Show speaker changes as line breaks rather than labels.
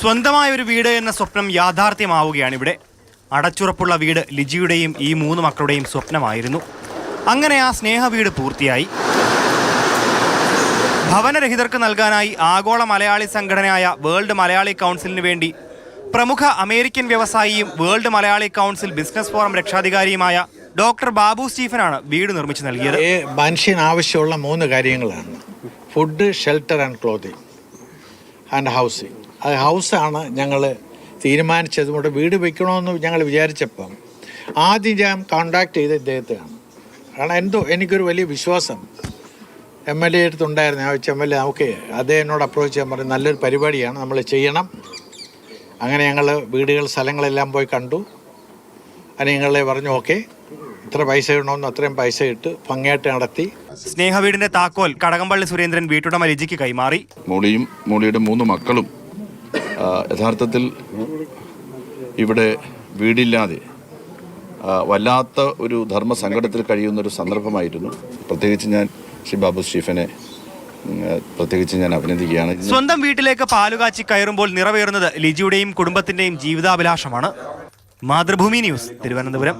സ്വന്തമായ ഒരു വീട് എന്ന സ്വപ്നം യാഥാർത്ഥ്യമാവുകയാണ് ഇവിടെ. അടച്ചുറപ്പുള്ള വീട് ലിജിയുടെയും ഈ മൂന്ന് മക്കളുടെയും സ്വപ്നമായിരുന്നു. അങ്ങനെ ആ സ്നേഹ വീട് പൂർത്തിയായി. ഭവനരഹിതർക്ക് നൽകാനായി ആഗോള മലയാളി സംഘടനയായ വേൾഡ് മലയാളി കൗൺസിലിന് വേണ്ടി പ്രമുഖ American വ്യവസായിയും world Malayali council business forum രക്ഷാധികാരിയുമായ doctor Babu സ്റ്റീഫനാണ് വീട് നിർമ്മിച്ചു നൽകിയത്.
ഈ മനുഷ്യന് ആവശ്യമുള്ള മൂന്ന് കാര്യങ്ങളാണ്. Food shelter and clothing and അത് ഹൗസാണ് ഞങ്ങൾ തീരുമാനിച്ചത്. കൊണ്ട് വീട് വയ്ക്കണമെന്ന് ഞങ്ങൾ വിചാരിച്ചപ്പം ആദ്യം ഞാൻ കോണ്ടാക്ട് ചെയ്ത് ഇദ്ദേഹത്തെയാണ്. കാരണം എന്തോ എനിക്കൊരു വലിയ വിശ്വാസം. എം എൽ എ അടുത്തുണ്ടായിരുന്നു. ഞാൻ വെച്ച് എം എൽ എ നമുക്ക് അദ്ദേഹം എന്നോട് അപ്രോച്ച് ചെയ്യാൻ പറഞ്ഞു നല്ലൊരു പരിപാടിയാണ് നമ്മൾ ചെയ്യണം. അങ്ങനെ ഞങ്ങൾ വീടുകൾ സ്ഥലങ്ങളെല്ലാം പോയി കണ്ടു. അതിന് ഞങ്ങളെ പറഞ്ഞു ഓക്കെ ഇത്ര പൈസ ഇടണമെന്ന് അത്രയും പൈസ ഇട്ട് ഭംഗിയായിട്ട് നടത്തി.
സ്നേഹവീടിന്റെ താക്കോൽ കടകംപള്ളി സുരേന്ദ്രൻ വീട്ടുടമ രുചിക്ക് കൈമാറി.
മോളിയും മോളിയുടെ മൂന്ന് മക്കളും യഥാർത്ഥത്തിൽ ഇവിടെ വീടില്ലാതെ വല്ലാത്ത ഒരു ധർമ്മ സങ്കടത്തിൽ കഴിയുന്ന ഒരു സന്ദർഭമായിരുന്നു. പ്രത്യേകിച്ച് ഞാൻ ശ്രീ ബാബു സ്റ്റീഫനെ പ്രത്യേകിച്ച് ഞാൻ അഭിനന്ദിക്കുകയാണ്.
സ്വന്തം വീട്ടിലേക്ക് പാലുകാച്ചി കയറുമ്പോൾ നിറവേറുന്നത് ലിജിയുടെയും കുടുംബത്തിന്റെയും ജീവിതാഭിലാഷമാണ്. മാതൃഭൂമി ന്യൂസ് തിരുവനന്തപുരം.